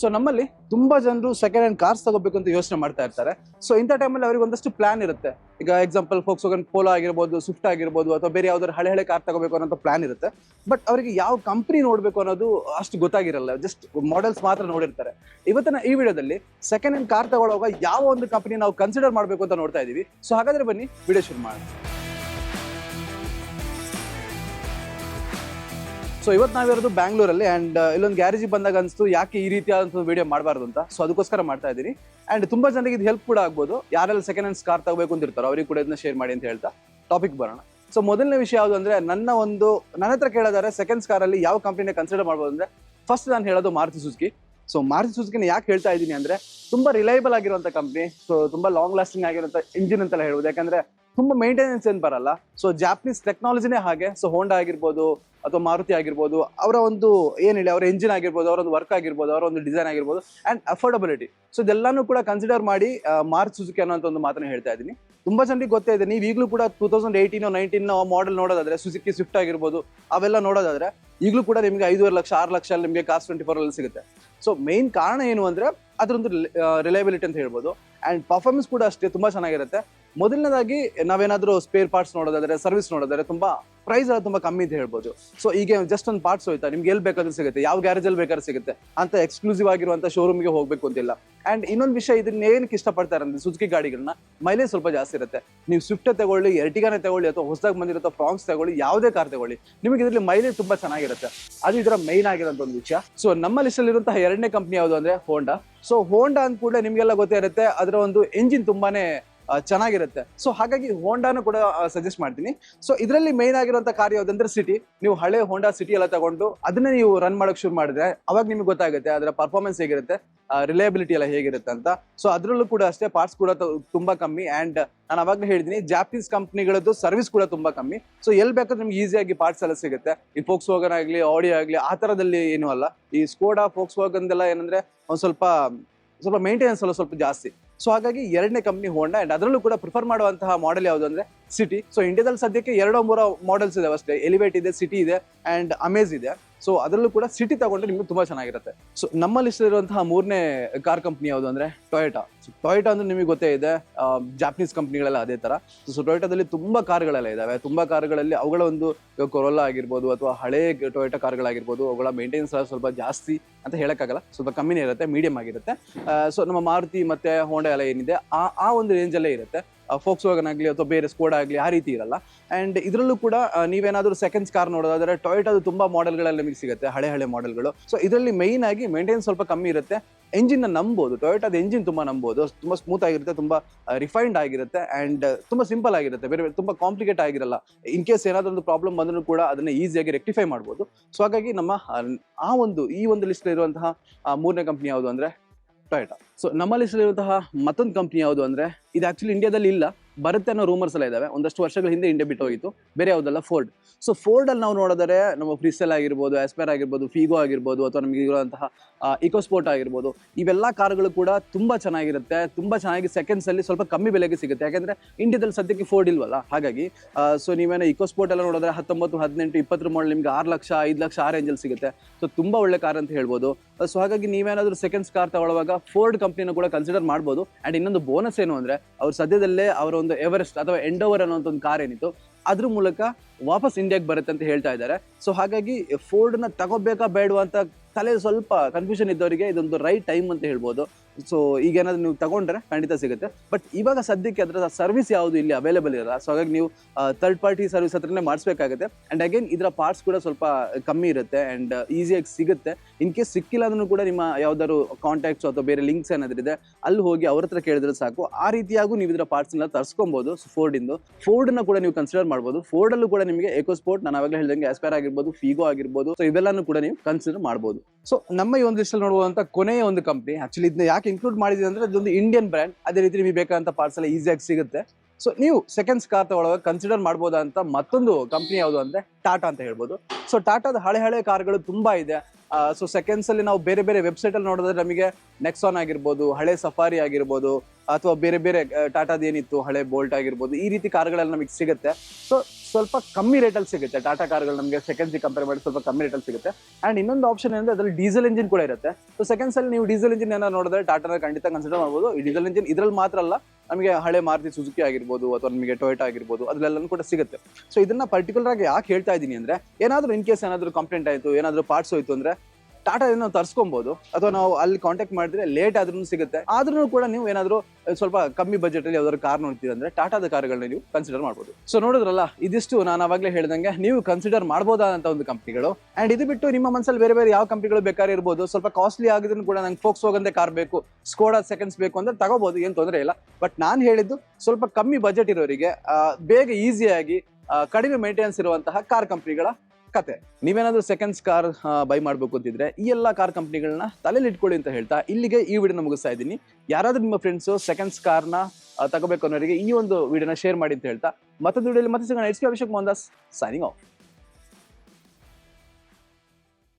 So ನಮ್ಮಲ್ಲಿ ತುಂಬಾ ಜನರು ಸೆಕೆಂಡ್ ಹ್ಯಾಂಡ್ ಕಾರ್ಸ್ ತಗೋಬೇಕು ಅಂತ ಯೋಚನೆ ಮಾಡ್ತಾ ಇರ್ತಾರೆ. ಸೊ ಇಂಥ ಟೈಮಲ್ಲಿ ಅವ್ರಿಗೆ ಒಂದಷ್ಟು ಪ್ಲಾನ್ ಇರುತ್ತೆ. ಈಗ ಎಕ್ಸಾಂಪಲ್ ಫೋಕ್ಸ್ ಹೋಗನ್ ಪೋಲೋ ಆಗಿರ್ಬೋದು ಸ್ವಿಫ್ಟ್ ಆಗಿರ್ಬೋದು ಅಥವಾ ಬೇರೆ ಯಾವ್ದಾದ್ರು ಹಳೆ ಹಳೆ ಕಾರ್ ತಗೋಬೇಕು ಅನ್ನೋ ಪ್ಲಾನ್ ಇರುತ್ತೆ. ಬಟ್ ಅವರಿಗೆ ಯಾವ ಕಂಪನಿ ನೋಡಬೇಕು ಅನ್ನೋದು ಅಷ್ಟು ಗೊತ್ತಾಗಿರಲ್ಲ. ಜಸ್ಟ್ ಮಾಡೆಲ್ಸ್ ಮಾತ್ರ ನೋಡಿರ್ತಾರೆ. ಇವತ್ತಿನ ಈ ವಿಡಿಯೋದಲ್ಲಿ ಸೆಕೆಂಡ್ ಹ್ಯಾಂಡ್ ಕಾರ್ ತಗೊಳ್ಳುವಾಗ ಯಾವ ಒಂದು ಕಂಪನಿ ನಾವು ಕನ್ಸಿಡರ್ ಮಾಡಬೇಕು ಅಂತ ನೋಡ್ತಾ ಇದೀವಿ. ಸೊ ಹಾಗಾದ್ರೆ ಬನ್ನಿ, ವಿಡಿಯೋ ಶುರು ಮಾಡೋಣ. ಸೊ ಇವತ್ತು ನಾವಿರೋದು ಬ್ಯಾಂಗ್ಳೂರಲ್ಲಿ ಆ್ಯಂಡ್ ಇಲ್ಲೊಂದು ಗ್ಯಾರೇಜ್ ಬಂದಾಗ ಅನಿಸ್ತು, ಯಾಕೆ ಈ ರೀತಿಯಾದಂಥ ವಿಡಿಯೋ ಮಾಡಬಾರ್ದು ಅಂತ. ಸೊ ಅದಕ್ಕೋಸ್ಕರ ಮಾಡ್ತಾ ಇದ್ದೀನಿ. ಆ್ಯಂಡ್ ತುಂಬಾ ಜನರಿಗೆ ಇದು ಹೆಲ್ಪ್ ಕೂಡ ಆಗ್ಬೋದು. ಯಾರೆಲ್ಲ ಸೆಕೆಂಡ್ ಹ್ಯಾಂಡ್ಸ್ ಕಾರ್ ತಗೋಬೇಕು ಅಂತ ಇರ್ತಾರೋ ಅವ್ರಿಗೆ ಕೂಡ ಇದನ್ನ ಶೇರ್ ಮಾಡಿ ಅಂತ ಹೇಳ್ತಾ ಟಾಪಿಕ್ ಬರೋಣ. ಸೊ ಮೊದಲನೇ ವಿಷಯ ಯಾವುದು ಅಂದರೆ, ನನ್ನ ಒಂದು, ನನ್ನ ಹತ್ರ ಕೇಳೋದಾದ್ರೆ ಸೆಕೆಂಡ್ಸ್ ಕಾರಲ್ಲಿ ಯಾವ ಕಂಪ್ನಿನ ಕನ್ಸಿಡರ್ ಮಾಡ್ಬೋದು ಅಂದರೆ ಫಸ್ಟ್ ನಾನು ಹೇಳೋದು ಮಾರುತಿ ಸುಜುಕಿ ಸೊ ಮಾರುತಿ ಸುಜುಕಿನ ಯಾಕೆ ಹೇಳ್ತಾ ಇದ್ದೀನಿ ಅಂದರೆ, ತುಂಬ ರಿಲಯಬಲ್ ಆಗಿರುವಂಥ ಕಂಪ್ನಿ ಸೊ ತುಂಬ ಲಾಂಗ್ ಲಾಸ್ಟಿಂಗ್ ಆಗಿರುವಂಥ ಇಂಜಿನ್ ಅಂತೆಲ್ಲ ಹೇಳ್ಬೋದು. ಯಾಕಂದ್ರೆ ತುಂಬಾ ಮೇಂಟೆನೆನ್ಸ್ ಏನು ಬರಲ್ಲ. ಸೊ ಜಾಪನೀಸ್ ಟೆಕ್ನಾಲಜಿನೇ ಹಾಗೆ. ಸೊ ಹೋಂಡಾ ಆಗಿರ್ಬೋದು ಅಥವಾ ಮಾರುತಿ ಆಗಿರ್ಬೋದು, ಅವರ ಒಂದು ಏನ್ ಹೇಳಿ, ಅವರ ಇಂಜಿನ್ ಆಗಿರ್ಬೋದು, ಅವರ ಒಂದು ವರ್ಕ್ ಆಗಿರ್ಬೋದು, ಅವರ ಒಂದು ಡಿಸೈನ್ ಆಗಿರ್ಬೋದು ಅಂಡ್ ಅಫೋರ್ಡಬಿಲಿಟಿ ಸೊ ಇದೆಲ್ಲನೂ ಕೂಡ ಕನ್ಸಿಡರ್ ಮಾಡಿ ಮಾರ್ಚ್ ಸುಜುಕಿ ಅನ್ನೋ ಒಂದು ಮಾತನ್ನ ಹೇಳ್ತಾ ಇದ್ದೀನಿ. ತುಂಬಾ ಜನರಿಗೆ ಗೊತ್ತೇ ಇದೆ ನೀವು ಈಗಲೂ ಕೂಡ two thousand eighteen nineteen model ನೋಡೋದಾದ್ರೆ ಸುಜುಕಿ ಸ್ವಿಫ್ಟ್ ಆಗಿರ್ಬೋದು, ಅವೆಲ್ಲ ನೋಡೋದಾದ್ರೆ ಈಗಲೂ ಕೂಡ ನಿಮಗೆ ಐದೂವರೆ ಲಕ್ಷ, ಆರು ಲಕ್ಷ ಅಲ್ಲಿ ನಿಮಗೆ ಕಾಸ್ಟ್ ಟ್ವೆಂಟಿ ಅಲ್ಲಿ ಸಿಗುತ್ತೆ. ಸೊ ಮೇನ್ ಕಾರಣ ಏನು ಅಂದ್ರೆ, ಅದರೊಂದು ರಿಲಯಬಿಲಿಟಿ ಅಂತ ಹೇಳ್ಬೋದು. ಅಂಡ್ ಪರ್ಫಾರ್ಮೆನ್ಸ್ ಕೂಡ ಅಷ್ಟೇ, ತುಂಬಾ ಚೆನ್ನಾಗಿರುತ್ತೆ. ಮೊದಲನೇದಾಗಿ ನಾವೇನಾದರೂ ಸ್ಪೇರ್ ಪಾರ್ಟ್ಸ್ ನೋಡೋದಾದ್ರೆ ಸರ್ವಿಸ್ ನೋಡೋದಾದ್ರೆ ತುಂಬಾ ಪ್ರೈಸ್ ಎಲ್ಲ ತುಂಬಾ ಕಮ್ಮಿ ಅಂತ ಹೇಳ್ಬೋದು. ಸೊ ಈಗ ಜಸ್ಟ್ ಒಂದು ಪಾರ್ಟ್ಸ್ ಹೋಯ್ತಾ, ನಿಮ್ಗೆ ಎಲ್ಲಿ ಬೇಕಾದ್ರೂ ಸಿಗುತ್ತೆ, ಯಾವ ಗ್ಯಾರೇಜ್ ಅಲ್ಲಿ ಬೇಕಾದ್ರೂ ಸಿಗುತ್ತೆ ಅಂತ ಎಕ್ಸ್ಕ್ಲೂಸಿವ್ ಆಗಿರುವಂಥ ಶೋರೂಮ್ಗೆ ಹೋಗಬೇಕು ಅಂತಿಲ್ಲ. ಅಂಡ್ ಇನ್ನೊಂದು ವಿಷಯ ಇದನ್ನ ಏನಕ್ಕೆ ಇಷ್ಟಪಡ್ತಾರೆ ಅಂದರೆ ಸುಜುಕಿ ಗಾಡಿಗಳನ್ನ ಮೈಲೇಜ್ ಸ್ವಲ್ಪ ಜಾಸ್ತಿ ಇರುತ್ತೆ. ನೀವು ಸ್ವಿಫ್ಟ್ ತಗೊಳ್ಳಿ ಎರ್ಟಿಗಾನೆ ತಗೊಳ್ಳಿ, ಅಥವಾ ಹೊಸದಾಗಿ ಬಂದಿರೋ ಫ್ರಾಂಗ್ಸ್ ತಗೊಳ್ಳಿ, ಯಾವುದೇ ಕಾರ್ ತಗೊಳ್ಳಿ, ನಿಮಗೆ ಇದರಲ್ಲಿ ಮೈಲೇಜ್ ತುಂಬಾ ಚೆನ್ನಾಗಿರುತ್ತೆ. ಅದು ಇದರ ಮೈನ್ ಆಗಿರೋಂಥ ಒಂದು ವಿಷಯ. ಸೊ ನಮ್ಮ ಲಿಸ್ಟ್ ಅಲ್ಲಿರುವಂತಹ ಎರಡನೇ ಕಂಪ್ನಿ ಯಾವುದು ಅಂದ್ರೆ ಹೋಂಡಾ ಸೊ ಹೋಂಡಾ ಅಂದ ಕೂಡಲೇ ನಿಮ್ಗೆಲ್ಲ ಗೊತ್ತೇ ಇರುತ್ತೆ. ಅದರ ಒಂದು ಎಂಜಿನ್ ತುಂಬಾನೇ ಚೆನ್ನಾಗಿರುತ್ತೆ. ಸೊ ಹಾಗಾಗಿ ಹೋಂಡಾನು ಕೂಡ ಸಜೆಸ್ಟ್ ಮಾಡ್ತೀನಿ. ಸೊ ಇದರಲ್ಲಿ ಮೇನ್ ಆಗಿರುವಂತ ಕಾರ್ಯ ಯಾವ್ದಂದ್ರೆ ಸಿಟಿ ನೀವು ಹಳೆ ಹೋಂಡಾ ಸಿಟಿ ಎಲ್ಲ ತಗೊಂಡು ಅದನ್ನ ನೀವು ರನ್ ಮಾಡಕ್ ಶುರು ಮಾಡಿದ್ರೆ ಅವಾಗ ನಿಮ್ಗೆ ಗೊತ್ತಾಗುತ್ತೆ ಅದರ ಪರ್ಫಾರ್ಮೆನ್ಸ್ ಹೇಗಿರುತ್ತೆ ರಿಲಯಬಿಲಿಟಿ ಎಲ್ಲ ಹೇಗಿರುತ್ತೆ ಅಂತ. ಸೊ ಅದರಲ್ಲೂ ಕೂಡ ಅಷ್ಟೇ ಪಾರ್ಟ್ಸ್ ಕೂಡ ತುಂಬಾ ಕಮ್ಮಿ ಅಂಡ್ ನಾನು ಅವಾಗಲೇ ಹೇಳಿದೀನಿ ಜಾಪನೀಸ್ ಕಂಪ್ನಿಗಳದ್ದು ಸರ್ವಿಸ್ ಕೂಡ ತುಂಬಾ ಕಮ್ಮಿ. ಸೊ ಎಲ್ಲಿ ಬೇಕಾದ್ರೂ ನಿಮ್ಗೆ ಈಸಿಯಾಗಿ ಪಾರ್ಟ್ಸ್ ಎಲ್ಲ ಸಿಗುತ್ತೆ. ಈ ಫೋಕ್ಸ್ ವಾಗನ್ ಆಗಲಿ ಆಡಿ ಆಗಲಿ, ಆ ತರದಲ್ಲಿ ಏನು ಅಲ್ಲ. ಈ ಸ್ಕೋಡಾ ಫೋಕ್ಸ್ ವಾಗನ್ದೆಲ್ಲ ಏನಂದ್ರೆ ಒಂದು ಸ್ವಲ್ಪ ಸ್ವಲ್ಪ ಮೇಂಟೆನೆನ್ಸ್ ಎಲ್ಲ ಸ್ವಲ್ಪ ಜಾಸ್ತಿ. ಸೊ ಹಾಗಾಗಿ ಎರಡನೇ ಕಂಪ್ನಿ ಹೋಂಡಾ ಅಂಡ್ ಅದರಲ್ಲೂ ಕೂಡ ಪ್ರಿಫರ್ ಮಾಡುವಂತಹ ಮಾಡೆಲ್ ಯಾವುದು ಅಂದ್ರೆ ಸಿಟಿ ಸೊ ಇಂಡಿಯಾದಲ್ಲಿ ಸದ್ಯಕ್ಕೆ ಎರಡೋ ಮೂರೋ ಮಾಡೆಲ್ಸ್ ಇದೆ ಅಷ್ಟೇ. ಎಲಿವೇಟ್ ಇದೆ ಸಿಟಿ ಇದೆ ಅಂಡ್ ಅಮೇಜ್ ಇದೆ. ಸೊ ಅದರಲ್ಲೂ ಕೂಡ ಸಿಟಿ ತಗೊಂಡ್ರೆ ನಿಮ್ಗೆ ತುಂಬಾ ಚೆನ್ನಾಗಿರುತ್ತೆ. ಸೊ ನಮ್ಮ ಲಿಸ್ಟ್ ಇರುವಂತಹ ಮೂರನೇ ಕಾರ್ ಕಂಪ್ನಿ ಯಾವುದು ಅಂದ್ರೆ ಟೊಯೋಟಾ ಸೊ ಟೊಯೋಟಾ ಅಂದ್ರೆ ನಿಮಗೆ ಗೊತ್ತೇ ಇದೆ ಜಾಪನೀಸ್ ಕಂಪ್ನಿಗಳೆಲ್ಲ ಅದೇ ತರ. ಸೊ ಟೊಯೋಟಾದಲ್ಲಿ ತುಂಬಾ ಕಾರ್ಗಳೆಲ್ಲ ಇದಾವೆ. ತುಂಬಾ ಕಾರ್ಗಳಲ್ಲಿ ಅವುಗಳ ಒಂದು ಕೊರೋಲಾ ಆಗಿರ್ಬೋದು ಅಥವಾ ಹಳೆ ಟೊಯೋಟಾ ಕಾರ್ಗಳಾಗಿರ್ಬೋದು ಅವುಗಳ ಮೇಂಟೆನೆನ್ಸ್ ಸ್ವಲ್ಪ ಜಾಸ್ತಿ ಅಂತ ಹೇಳಕ್ಕಾಗಲ್ಲ. ಸ್ವಲ್ಪ ಕಮ್ಮಿನೇ ಇರುತ್ತೆ ಮೀಡಿಯಂ ಆಗಿರುತ್ತೆ. ಸೊ ನಮ್ಮ ಮಾರುತಿ ಮತ್ತೆ ಹೋಂಡಾ ಎಲ್ಲ ಏನಿದೆ, ಆ ಆ ಒಂದು ರೇಂಜ್ ಅಲ್ಲೇ ಇರುತ್ತೆ. ಫೋಕ್ಸ್ ವ್ಯಾಗನ್ ಆಗಲಿ ಅಥವಾ ಬೇರೆ ಸ್ಕೋಡ್ ಆಗಲಿ ಆ ರೀತಿ ಇರಲ್ಲ. ಆ್ಯಂಡ್ ಇದರಲ್ಲೂ ಕೂಡ ನೀವೇನಾದರೂ ಸೆಕೆಂಡ್ಸ್ ಕಾರ್ ನೋಡೋದಾದರೆ ಟೊಯೋಟಾದ ತುಂಬ ಮಾಡೆಲ್ಗಳಲ್ಲಿ ನಿಮಗೆ ಸಿಗುತ್ತೆ, ಹಳೆ ಹಳೆ ಮಾಡೆಲ್ಗಳು ಸೊ ಇದರಲ್ಲಿ ಮೈನ್ ಆಗಿ ಮೇಂಟೆನೆನ್ಸ್ ಸ್ವಲ್ಪ ಕಮ್ಮಿ ಇರುತ್ತೆ. ಎಂಜಿನ್ ನಂಬೋದು ಟೊಯೋಟಾದ ಎಂಜಿನ್ ತುಂಬ ನಂಬೋದು, ತುಂಬ ಸ್ಮೂತ್ ಆಗಿರುತ್ತೆ, ತುಂಬ ರಿಫೈನ್ಡ್ ಆಗಿರುತ್ತೆ ಆ್ಯಂಡ್ ತುಂಬ ಸಿಂಪಲ್ ಆಗಿರುತ್ತೆ, ಬೇರೆ ತುಂಬ ಕಾಂಪ್ಲಿಕೇಟ್ ಆಗಿರಲ್ಲ. ಇನ್ ಕೇಸ್ ಏನಾದರೂ ಒಂದು ಪ್ರಾಬ್ಲಮ್ ಬಂದರೂ ಕೂಡ ಅದನ್ನು ಈಸಿಯಾಗಿ ರೆಕ್ಟಿಫೈ ಮಾಡ್ಬೋದು. ಸೊ ಹಾಗಾಗಿ ನಮ್ಮ, ಆ ಒಂದು, ಈ ಒಂದು ಲಿಸ್ಟ್ ಇರುವಂತಹ ಮೂರನೇ ಕಂಪ್ನಿ ಯಾವುದು ಅಂದ್ರೆ ಟೊಯೋಟಾ ಸೊ ನಮ್ಮ ಲಿಸ್ಟ್ ಇರುವಂತಹ ಮತ್ತೊಂದು ಕಂಪ್ನಿ ಯಾವುದು ಅಂದ್ರೆ ಇದು ಆಕ್ಚುಲಿ ಇಂಡಿಯಾದಲ್ಲಿ ಇಲ್ಲ. ಬರುತ್ತೆ ಅನ್ನೋ ರೂಮರ್ಸ್ ಎಲ್ಲ ಇದಾವೆ. ಒಂದಷ್ಟು ವರ್ಷಗಳ ಹಿಂದೆ ಇಂಡಿಯಾ ಬಿಟ್ಟು ಹೋಗಿತ್ತು. ಬೇರೆ ಯಾವುದಲ್ಲ ಫೋರ್ಡ್ ಸೊ ಫೋರ್ಡ್ ಅಲ್ಲಿ ನಾವು ನೋಡಿದರೆ ನಮ್ಮ ಫ್ರೀಸೆಲ್ ಆಗಿರ್ಬೋದು ಆಸ್ಪೈರ್ ಆಗಿರ್ಬೋದು ಫೀಗೋ ಆಗಿರ್ಬೋದು, ಅಥವಾ ನಮಗೆ ಇರುವಂತಹ ಇಕೋಸ್ಪೋರ್ಟ್ ಆಗಿರ್ಬೋದು, ಇವೆಲ್ಲ ಕಾರ್ಗಳು ಕೂಡ ತುಂಬಾ ಚೆನ್ನಾಗಿರುತ್ತೆ. ತುಂಬಾ ಚೆನ್ನಾಗಿ ಸೆಕೆಂಡ್ಸ್ ಅಲ್ಲಿ ಸ್ವಲ್ಪ ಕಮ್ಮಿ ಬೆಲೆಗೆ ಸಿಗುತ್ತೆ. ಯಾಕಂದ್ರೆ ಇಂಡಿಯಾದಲ್ಲಿ ಸದ್ಯಕ್ಕೆ ಫೋರ್ಡ್ ಇಲ್ವಲ್ಲ? ಹಾಗಾಗಿ ಸೊ ನೀವೇನೋ ಇಕೋಸ್ಪೋರ್ಟ್ ಎಲ್ಲ ನೋಡಿದ್ರೆ ಹತ್ತೊಂಬತ್ತು, ಹದಿನೆಂಟು, ಇಪ್ಪತ್ತರ ಮಾಡಲ್ ನಿಮ್ಗೆ ಆರು ಲಕ್ಷ, ಐದು ಲಕ್ಷ ಆ ರೇಂಜಲ್ಲಿ ಸಿಗುತ್ತೆ. ಸೊ ತುಂಬಾ ಒಳ್ಳೆ ಕಾರ್ ಅಂತ ಹೇಳ್ಬೋದು. ಸೊ ಹಾಗಾಗಿ ನೀವೇನಾದ್ರೂ ಸೆಕೆಂಡ್ಸ್ ಕಾರ್ ತಗೊಳ್ಳುವಾಗ ಫೋರ್ಡ್ ಕಂಪ್ನಿನ ಕೂಡ ಕನ್ಸಿಡರ್ ಮಾಡ್ಬೋದು. ಅಂಡ್ ಇನ್ನೊಂದು ಬೋನಸ್ ಏನು ಅಂದ್ರೆ, ಅವ್ರು ಸದ್ಯದಲ್ಲೇ ಅವರ ಒಂದು ಎವರೆಸ್ಟ್ ಅಥವಾ ಎಂಡೋವರ್ ಅನ್ನೋ ಒಂದು ಕಾರ್ ಏನಿತ್ತು, ಅದ್ರ ಮೂಲಕ ವಾಪಸ್ ಇಂಡಿಯಾಗೆ ಬರುತ್ತೆ ಅಂತ ಹೇಳ್ತಾ ಇದ್ದಾರೆ. ಸೊ ಹಾಗಾಗಿ ಫೋರ್ಡ್ನ ತಗೋಬೇಕಾ ಬೇಡವಾ ತಲೆ ಸ್ವಲ್ಪ ಕನ್ಫ್ಯೂಷನ್ ಇದ್ದವರಿಗೆ ಇದೊಂದು ರೈಟ್ ಟೈಮ್ ಅಂತ ಹೇಳ್ಬೋದು. ಸೊ ಈಗ ಏನಾದ್ರು ನೀವು ತಗೊಂಡ್ರೆ ಖಂಡಿತ ಸಿಗುತ್ತೆ. ಬಟ್ ಇವಾಗ ಸದ್ಯಕ್ಕೆ ಅದರ ಸರ್ವಿಸ್ ಯಾವುದು ಇಲ್ಲಿ ಅವೈಲೇಬಲ್ ಇರಲ್ಲ. ಸೊ ಹಾಗಾಗಿ ನೀವು ಥರ್ಡ್ ಪಾರ್ಟಿ ಸರ್ವಿಸ್ ಹತ್ರನೇ ಮಾಡಿಸ್ಬೇಕಾಗುತ್ತೆ. ಆ್ಯಂಡ್ ಅಗೇನ್ ಇದರ ಪಾರ್ಟ್ಸ್ ಕೂಡ ಸ್ವಲ್ಪ ಕಮ್ಮಿ ಇರುತ್ತೆ ಆ್ಯಂಡ್ ಈಸಿಯಾಗಿ ಸಿಗುತ್ತೆ. ಇನ್ ಕೇಸ್ ಸಿಕ್ಕಿಲ್ಲ ಅಂದ್ರೂ ಕೂಡ ನಿಮ್ಮ ಯಾವ್ದಾದ್ರು ಕಾಂಟ್ಯಾಕ್ಟ್ಸ್ ಅಥವಾ ಬೇರೆ ಲಿಂಕ್ಸ್ ಏನಾದ್ರಿದೆ ಅಲ್ಲಿ ಹೋಗಿ ಅವ್ರ ಹತ್ರ ಕೇಳಿದ್ರೆ ಸಾಕು. ಆ ರೀತಿಯಾಗೂ ನೀವು ಇದರ ಪಾರ್ಟ್ಸ್ ಎಲ್ಲ ಫೋರ್ಡಿಂದು ಫೋರ್ಡ್ ಇಂದು. ಫೋರ್ಡ್ನ ಕೂಡ ನೀವು ಕನ್ಸಿಡರ್ ಮಾಡ್ಬೋದು. ಫೋರ್ಡಲ್ಲೂ ಕೂಡ ನಿಮಗೆ ಎಕೋಸ್ಪೋರ್ಟ್ ನಾನು ಅವಾಗಲೇ ಹೇಳಿದಂಗೆ ಆಸ್ಪೈರ್ ಆಗಿರ್ಬೋದು ಫೀಗೋ ಆಗಿರ್ಬೋದು. ಸೊ ಇವೆಲ್ಲನೂ ಕೂಡ ನೀವು ಕನ್ಸಿಡರ್ ಮಾಡಬಹುದು ಸೊ ನಮ್ಮ ಈ ಒಂದು ಲಿಸ್ಟ್ ಅಲ್ಲಿ ನೋಡುವಂತ ಕೊನೆಯ ಒಂದು ಕಂಪ್ನಿ ಆಕ್ಚುಲಿ ಇದನ್ನ ಯಾಕೆ ಇನ್ಕ್ಲೂಡ್ ಮಾಡಿದೀನಿ ಅಂದ್ರೆ ಅದೊಂದು ಇಂಡಿಯನ್ ಬ್ರ್ಯಾಂಡ್ ಅದೇ ರೀತಿ ನಿಮಗೆ ಬೇಕಾದಂತ ಪಾರ್ಸಲ್ ಈಸಿಯಾಗಿ ಸಿಗುತ್ತೆ. ಸೊ ನೀವು ಸೆಕೆಂಡ್ಸ್ ಕಾರ್ ತಗೊಳ್ಳೋವಾಗ ಕನ್ಸಿಡರ್ ಮಾಡ್ಬೋದಾ ಮತ್ತೊಂದು ಕಂಪ್ನಿ ಯಾವುದು ಅಂದ್ರೆ ಟಾಟಾ ಅಂತ ಹೇಳ್ಬೋದು. ಸೊ ಟಾಟಾದ ಹಳೆ ಹಳೆ ಕಾರ್ಗಳು ತುಂಬಾ ಇದೆ. ಸೊ ಸೆಕೆಂಡ್ಸ್ ಅಲ್ಲಿ ನಾವು ಬೇರೆ ಬೇರೆ ವೆಬ್ಸೈಟ್ ಅಲ್ಲಿ ನೋಡಿದ್ರೆ ನಮಗೆ ನೆಕ್ಸಾನ್ ಆಗಿರ್ಬೋದು, ಹಳೆ ಸಫಾರಿ ಆಗಿರ್ಬೋದು, ಅಥವಾ ಬೇರೆ ಬೇರೆ ಟಾಟಾದ ಏನಿತ್ತು, ಹಳೆ ಬೋಲ್ಟ್ ಆಗಿರ್ಬೋದು, ಈ ರೀತಿ ಕಾರ್ಗಳೆಲ್ಲ ನಮಗೆ ಸಿಗುತ್ತೆ. ಸೊ ಸ್ವಲ್ಪ ಕಮ್ಮಿ ರೇಟಲ್ಲಿ ಸಿಗುತ್ತೆ. ಟಾಟಾ ಕಾರ್ಗಳು ನಮಗೆ ಸೆಕೆಂಡ್ಸ್ ಕಂಪೇರ್ ಮಾಡಿ ಸ್ವಲ್ಪ ಕಮ್ಮಿ ರೇಟಲ್ಲಿ ಸಿಗುತ್ತೆ. ಆ್ಯಂಡ್ ಇನ್ನೊಂದು ಆಪ್ಷನ್ ಏನಂದ್ರೆ ಅದರಲ್ಲಿ ಡೀಸೆಲ್ ಇಂಜಿನ್ ಕೂಡ ಇರುತ್ತೆ. ಸೊ ಸೆಕೆಂಡ್ಸ್ ಅಲ್ಲಿ ನೀವು ಡೀಸೆಲ್ ಇಂಜಿನ್ ಏನೋ ನೋಡಿದ್ರೆ ಟಾಟಾನ ಖಂಡಿತ ಕನ್ಸಿಡರ್ ಮಾಡ್ಬೋದು. ಈ ಡೀಸೆಲ್ ಇಂಜಿನ್ ಇದ್ರಲ್ಲಿ ಮಾತ್ರ ಅಲ್ಲ, ನಮಗೆ ಹಳೆ ಮಾರುತಿ ಸುಜುಕಿ ಆಗಿರ್ಬೋದು ಅಥವಾ ನಮಗೆ ಟೊಯೋಟಾ ಆಗಿರ್ಬೋದು, ಅದ್ರಲ್ಲೆಲ್ಲನೂ ಕೂಡ ಸಿಗುತ್ತೆ. ಸೊ ಇದನ್ನ ಪರ್ಟಿಕ್ಯುಲರ್ ಆಗಿ ಯಾಕೆ ಹೇಳ್ತಾ ಇದ್ದೀನಿ ಅಂದ್ರೆ, ಏನಾದರೂ ಇನ್ ಕೇಸ್ ಏನಾದರೂ ಕಂಪ್ಲೇಂಟ್ ಆಯಿತು, ಏನಾದರೂ ಪಾರ್ಟ್ಸ್ ಹೋಯ್ತು ಅಂದ್ರೆ ಟಾಟಾ ನಾವು ತರ್ಸ್ಕೊಬಹುದು ಅಥವಾ ನಾವು ಅಲ್ಲಿ ಕಾಂಟ್ಯಾಕ್ಟ್ ಮಾಡಿದ್ರೆ ಲೇಟ್ ಆದ್ರೂ ಸಿಗುತ್ತೆ. ಆದ್ರೂ ಕೂಡ ನೀವು ಏನಾದ್ರೂ ಸ್ವಲ್ಪ ಕಮ್ಮಿ ಬಜೆಟ್ ಅಲ್ಲಿ ಯಾವ್ದಾದ್ರು ಕಾರ್ ನೋಡ್ತೀರಾ ಅಂದ್ರೆ ಟಾಟಾದ ಕಾರ್ಗಳನ್ನ ನೀವು ಕನ್ಸಿಡರ್ ಮಾಡ್ಬೋದು. ಸೊ ನೋಡಿದ್ರಲ್ಲ, ಇದಿಷ್ಟು ನಾನು ಅವಾಗಲೇ ಹೇಳ್ದಂಗೆ, ನೀವು ಕನ್ಸಿಡರ್ ಮಾಡಬಹುದಾದಂತ ಒಂದು ಕಂಪ್ನಿಗಳು ಅಂಡ್ ಇದು ಬಿಟ್ಟು ನಿಮ್ಮ ಮನಸ್ಸಲ್ಲಿ ಬೇರೆ ಬೇರೆ ಯಾವ ಕಂಪ್ನಿಗಳು ಬೇಕಾದ್ರೆ ಇರ್ಬೋದು. ಸ್ವಲ್ಪ ಕಾಸ್ಟ್ಲಿ ಆಗಿದ್ರು ಕೂಡ ನಂಗೆ ಫೋಕ್ಸ್ ಹೋಗಂದೆ ಕಾರ್ ಬೇಕು ಸ್ಕೋಡಾ ಸೆಕೆಂಡ್ಸ್ ಬೇಕು ಅಂದ್ರೆ ತಗೋಬಹುದು ಏನು ತೊಂದರೆ ಇಲ್ಲ. ಬಟ್ ನಾನು ಹೇಳಿದ್ದು, ಸ್ವಲ್ಪ ಕಮ್ಮಿ ಬಜೆಟ್ ಇರೋರಿಗೆ ಬೇಗ ಈಸಿಯಾಗಿ ಕಡಿಮೆ ಮೇಂಟೆನೆನ್ಸ್ ಇರುವಂತಹ ಕಾರ್ ಕಂಪ್ನಿಗಳ ಕತೆ. ನೀವೇನಾದ್ರೂ ಸೆಕೆಂಡ್ಸ್ ಕಾರ್ ಬೈ ಮಾಡ್ಬೇಕು ಅಂತಿದ್ರೆ ಈ ಎಲ್ಲ ಕಾರ್ ಕಂಪ್ನಿಗಳನ್ನ ತಲೆಯಲ್ಲಿ ಇಟ್ಕೊಳ್ಳಿ ಅಂತ ಹೇಳ್ತಾ ಇಲ್ಲಿಗೆ ಈ ವಿಡಿಯೋನ ಮುಗಿಸ್ತಾ ಇದ್ದೀನಿ. ಯಾರಾದ್ರೂ ನಿಮ್ಮ ಫ್ರೆಂಡ್ಸ್ ಸೆಕೆಂಡ್ಸ್ ಕಾರ್ನ ತಗೋಬೇಕು ಅನ್ನೋರಿಗೆ ಈ ಒಂದು ವಿಡಿಯೋನ ಶೇರ್ ಮಾಡಿ ಅಂತ ಹೇಳ್ತಾ ಮತ್ತೊಂದು ವಿಡಿಯೋಲಿ ಮತ್ತೆ ಸಿಗೋಣ. H K Abhishek Mohan Das signing off